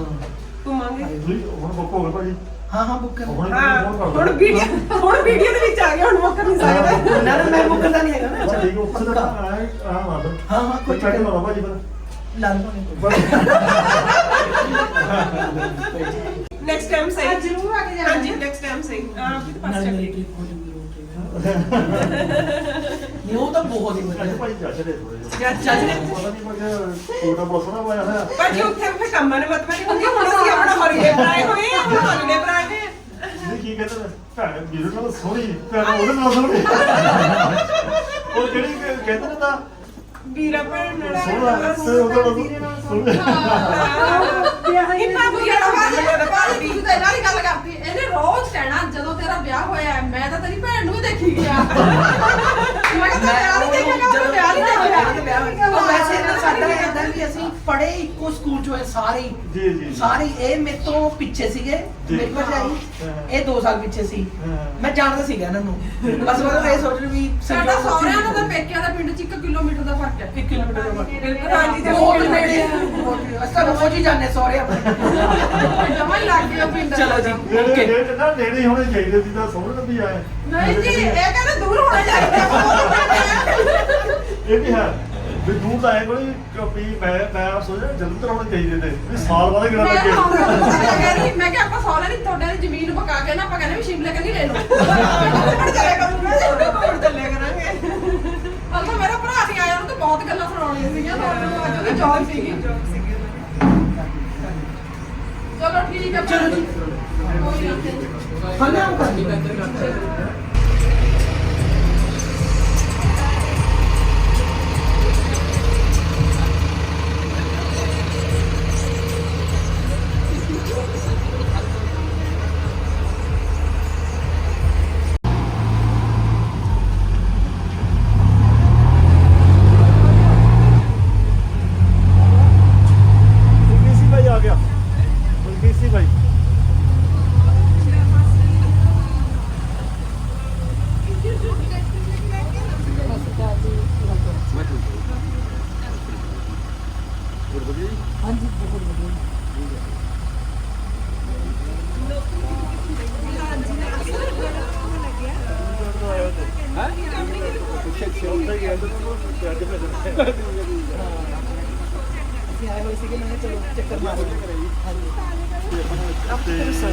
Speaker 2: ਘੁੰਮਾਂਗੇ।
Speaker 1: ਤੁਸੀਂ ਹੁਣ ਬੁੱਕ ਹੋ ਗਏ ਭਾਜੀ?
Speaker 4: ਹਾਂ ਹਾਂ ਬੁੱਕ ਕਰ
Speaker 1: ਹੁਣ
Speaker 2: ਹਾਂ ਹੁਣ ਵੀਡੀਓ ਹੁਣ ਵੀਡੀਓ ਦੇ ਵਿੱਚ ਆ ਗਿਆ ਹੁਣ ਮੁੱਕ ਨਹੀਂ ਸਕਦਾ
Speaker 4: ਨਾ ਨਾ ਮੈਂ ਕਰਦਾ ਨਹੀਂ ਹੈਗਾ ਨਾ
Speaker 1: ਬਸ ਠੀਕ ਹੈ, ਉੱਥੇ ਤਾਂ ਆਏ ਆ ਮਾਰ
Speaker 4: ਹਾਂ, ਹਾਂ, ਕੋਈ
Speaker 1: ਕੋਈ ਚੱਕਰ
Speaker 4: ਚੱਕਰ
Speaker 1: ਨਾ ਭਾਜੀ ਫਿਰ।
Speaker 4: ਲਾ ਲਓ ਨਹੀਂ
Speaker 2: ਨੈਕਸਟ ਟਾਈਮ ਸਹੀ।
Speaker 3: ਜ਼ਰੂਰ ਆ ਕੇ ਜਾਣਾ।
Speaker 2: ਹਾਂਜੀ ਨੈਕਸਟ ਟਾਈਮ ਸਹੀ। ਆਪ ਵੀ ਤਾਂ ਪਾਸ
Speaker 4: ਹੋ ਜੂਗੀ ਨਹੀਂ ਉਹ ਤਾਂ ਬਹੁਤ ਹੀ ਵਧੀਆ
Speaker 1: ਭਾਈ ਜੱਜ ਦੇ ਥੋੜੇ
Speaker 2: ਜੱਜ- ਜੱਜ ਨੇ।
Speaker 1: ਪਤਾ ਨਹੀਂ ਮੈਂ ਕਿਹਾ ਕੋਟਾ ਬਸਣਾ ਪਾਇਆ ਹੋਇਆ
Speaker 2: ਭਾਜੀ ਉੱਥੇ ਫਿਰ ਕੰਮਾਂ ਨੇ ਮਤਲਬ ਨਹੀਂ ਹੁੰਦੀ ਹੁਣ ਅਸੀਂ ਆਪਣਾ ਹੌਲੀਡੇ ਬਣਾਏ ਹੋਏ ਆ ਆਪਣਾ ਹੌਲੀਡੇ ਬਣਾਏ ਹੋਏ
Speaker 1: ਨਹੀਂ ਕੀ ਕਹਿੰਦੇ ਨੇ ਭੈਣ ਵੀਰ ਨਾਲ ਸੋਹਣੀ ਭੈਣ ਉਹਦੇ ਨਾਲ ਸੋਹਣੀ ਉਹ ਜਿਹੜੀ ਕਿ ਕਹਿੰਦੇ ਨੇ ਤਾਂ
Speaker 2: ਵੀਰਾ ਭੈਣ ਨਾਲ
Speaker 1: ਸੋਹਣਾ ਤੇ ਉਹਦੇ ਨਾਲ ਸੋਹਣਾ
Speaker 2: ਕਿੰਨਾ ਵਧੀਆ ਲੱਗਦਾ
Speaker 3: ਭਾਜੀ ਤੁਸੀਂ ਤਾਂ ਇਹਨਾਂ ਦੀ ਗੱਲ ਕਰਦੀ ਇਹਨੇ ਰੋਜ਼ ਕਹਿਣਾ ਜਦੋਂ ਤੇਰਾ ਵਿਆਹ ਹੋਇਆ ਹੈ, ਮੈਂ ਤਾਂ ਤੇਰੀ ਭੈਣ ਨੂੰ ਵੀ ਦੇਖੀ ਗਿਆ 对不对？阿里得呀，
Speaker 4: 阿里得呀，阿里得呀。ਇੱਕੋ ਸਕੂਲ ਚ ਹੋਏ ਸਾਰੇ ਹੀ।
Speaker 1: ਜੀ ਜੀ।
Speaker 4: ਸਾਰੇ ਹੀ। ਇਹ ਮੇਰੇ ਤੋਂ ਪਿੱਛੇ ਸੀਗੇ
Speaker 1: ਜੀ।
Speaker 4: ਮੇਰੀ ਭਰਜਾਈ
Speaker 1: ਹਾਂ।
Speaker 4: ਇਹ 2 ਸਾਲ ਪਿੱਛੇ ਸੀ।
Speaker 1: ਹਾਂ।
Speaker 4: ਮੈਂ ਜਾਣਦਾ ਸੀਗਾ ਇਹਨਾਂ ਨੂੰ। ਬਸ ਮੈਂ ਇਹ ਸੋਚ ਰਹੀ ਵੀ
Speaker 3: ਸਾਡਾ
Speaker 4: ਸੰਜੋਗ
Speaker 3: ਸਹੁਰਿਆਂ ਤਾਂ ਪੇਕਿਆਂ ਦਾ ਪਿੰਡ ਚ 1 ਕਿਲੋਮੀਟਰ ਦਾ ਫ਼ਰਕ ਹੈ।
Speaker 4: 1 ਕਿਲੋਮੀਟਰ ਦਾ ਫ਼ਰਕ।
Speaker 2: ਹਾਂਜੀ ਤੇ
Speaker 4: ਬਹੁਤ ਨੇੜੇ ਆ ਅਸੀਂ ਰੋਜ਼ ਹੀ ਜਾਂਦੇ ਸਹੁਰੇ ਆਪਣੇ।
Speaker 3: ਜਮਾ ਹੀ ਲੱਗ ਗਿਆ ਪਿੰਡ
Speaker 4: ਚਲੋ ਜੀ
Speaker 1: ਨੇੜੇ
Speaker 4: ਓਕੇ।
Speaker 1: ਨੇੜੇ ਨਾ ਨੇੜੇ ਹੀ ਹੋਣੇ ਚਾਹੀਦੇ ਸੀ ਤਾਂ ਸੋਹਣੇ ਵੀ ਆਏ।
Speaker 3: ਨਹੀਂ ਜੀ ਇਹ ਕਹਿੰਦੇ ਦੂਰ ਹੋਣੇ ਚਾਹੀਦੇ।
Speaker 1: ਇਹ ਵੀ ਹੈ। ਵੀ ਦੂਰ ਤਾਂ ਹੈ ਕੋਈ ਕਪੀ ਮੈਂ ਮੈਂ ਆਪ ਸੋਚਿਆ ਜਲੰਧਰ ਹੋਣੇ ਚਾਹੀਦੇ ਨੇ ਵੀ ਸਾਲ ਬਾਅਦ ਕਿਹੜਾ
Speaker 3: ਮੈਂ
Speaker 1: ਲੱਗੇ?
Speaker 3: ਤਾਂ ਮੈਂ ਕਿਹਾ ਆਪਾਂ ਸਹੁਰੇ ਦੀ ਤੁਹਾਡੇ ਦੀ ਜ਼ਮੀਨ ਪਕਾ ਕੇ ਨਾ ਆਪਾਂ ਕਹਿੰਦੇ ਵੀ ਸ਼ਿਮਲੇ ਕੰਨੀ ਲੈ ਲਓ। ਕਰੂੰਗਾ
Speaker 2: ਕਰਾਂਗੇ
Speaker 3: ਮੇਰਾ ਭਰਾ ਨਹੀਂ ਆਇਆ ਉਹਨੂੰ ਤਾਂ ਬਹੁਤ ਗੱਲਾਂ ਸੁਣਾਉਣੀਆਂ ਸੀਗੀਆਂ ਤੁਹਾਨੂੰ ਅੱਜ ਉਹਦੀ ਜੌਬ ਸੀਗੀ। ਚਲੋ ਠੀਕ ਹੈ
Speaker 4: ਚਲੋ ਜੀ।
Speaker 3: ਕੋਈ ਨਹੀਂ
Speaker 4: ਹਾਂ ਨਾ ਕਰ ਲਈ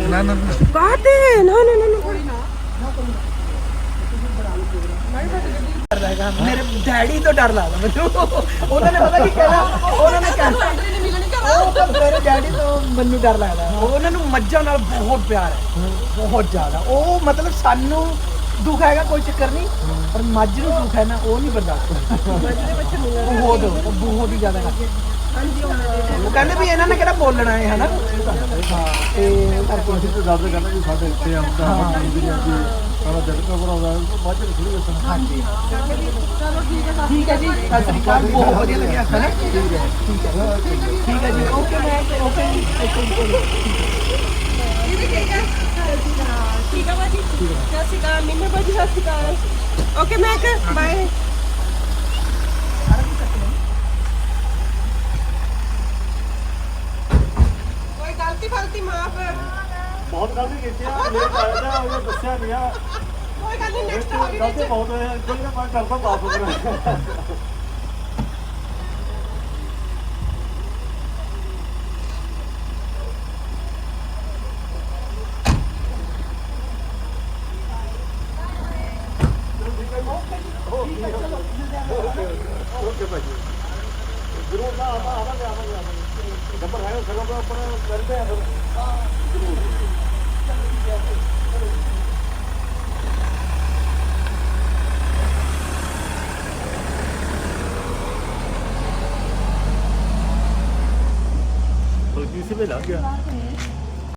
Speaker 5: ਨਾ ਨਾ ਨਾ।
Speaker 2: ਕਾਹਤੇ ਨਾ ਨਾ ਨਾ
Speaker 3: ਕੋਈ ਨਾ।
Speaker 4: ਡਰਦਾ ਹੈਗਾ ਮੇਰੇ ਡੈਡੀ ਤੋਂ ਡਰ ਲੱਗਦਾ ਮੈਨੂੰ। ਉਹਨਾਂ ਨੇ ਪਤਾ ਕੀ ਕਹਿਣਾ? ਉਹਨਾਂ ਉਹ ਤਾਂ ਮੇਰੇ ਡੈਡੀ ਤੋਂ ਮੈਨੂੰ ਡਰ ਲੱਗਦਾ। ਉਹਨਾਂ ਨੂੰ ਮੱਝਾਂ ਨਾਲ ਬਹੁਤ ਪਿਆਰ ਹੈ। ਬਹੁਤ ਜ਼ਿਆਦਾ। ਉਹ ਮਤਲਬ ਸਾਨੂੰ ਦੁੱਖ ਹੈਗਾ ਕੋਈ ਚੱਕਰ ਨਹੀਂ। ਪਰ ਮੱਝ ਨੂੰ ਦੁੱਖ ਹੈ ਨਾ ਉਹ ਨਹੀਂ ਬਰਦਾਸ਼ਤ ਬਹੁਤ ਬਹੁਤ ਹੀ ਜ਼ਿਆਦਾ ਉਹ ਕਹਿੰਦੇ ਵੀ ਇਹਨਾਂ ਨੇ ਕਿਹੜਾ ਬੋਲਣਾ ਹੈ ਹਨਾ? ਹਾਂ ਤੇ ਕਰਕੇ।
Speaker 1: ਅਸੀਂ ਤਾਂ ਦੱਸਦੇ ਕਹਿੰਦੇ ਕਿ ਸਾਡੇ ਇੱਥੇ ਆਉਂਦਾ ਮੰਡੀ ਸਾਰਾ ਦਿਨ ਕਵਰ ਆਉਂਦਾ ਬਾਅਦ ਚ ਥੋੜੀ ਦੱਸਣਾ।
Speaker 4: ਹਾਂਜੀ। ਠੀਕ ਹੈ ਜੀ। ਸਤਿ ਸ੍ਰੀ ਅਕਾਲ। ਬਹੁਤ ਵਧੀਆ ਲੱਗਿਆ ਹੈ ਨਾ? ਠੀਕ ਹੈ ਠੀਕ ਹੈ। ਠੀਕ ਹੈ। ਜੀ। ਓਕੇ ਮੈਂ ਓਕੇ ਜੀ। ਓਕੇ
Speaker 2: ਠੀਕ ਆ ਬਾਜੀ ਸਤਿ ਸ਼੍ਰੀ ਅਕਾਲ। ਮਿੰਨੇ ਬਾਜੀ ਸਤਿ ਸ਼੍ਰੀ ਅਕਾਲ। ਓਕੇ ਮੈਂ ਬਾਏ ਕੋਈ ਗਲਤੀ ਫਲਤੀ ਮਾਫ।
Speaker 1: ਬਹੁਤ ਗਲਤੀ ਕੀਤੀ ਆ ਲੇਟ ਆਇਆ ਤਾਂ ਉਹ ਦੱਸਿਆ ਨਹੀਂ ਆ।
Speaker 2: ਕੋਈ ਗੱਲ ਨਹੀਂ ਨੈਕਸਟ
Speaker 1: ਗਲਤੀ ਬਹੁਤ ਹੋਇਆ ਕੋਈ ਨਾ ਮੈਂ ਕਰਦਾ ਮਾਫ ਕਰਾਂ ਜ਼ਰੂਰ ਨਾ ਆਵਾਂ ਆਵਾਂਗੇ ਆਵਾਂਗੇ ਨੰਬਰ ਹੈ ਸਗੋਂ ਤੋਂ ਆਪਾਂ ਕਰਦੇ ਆ ਫਿਰ। ਬਲਕਿ ਇਸੇ ਵੇ ਲੱਗ ਗਿਆ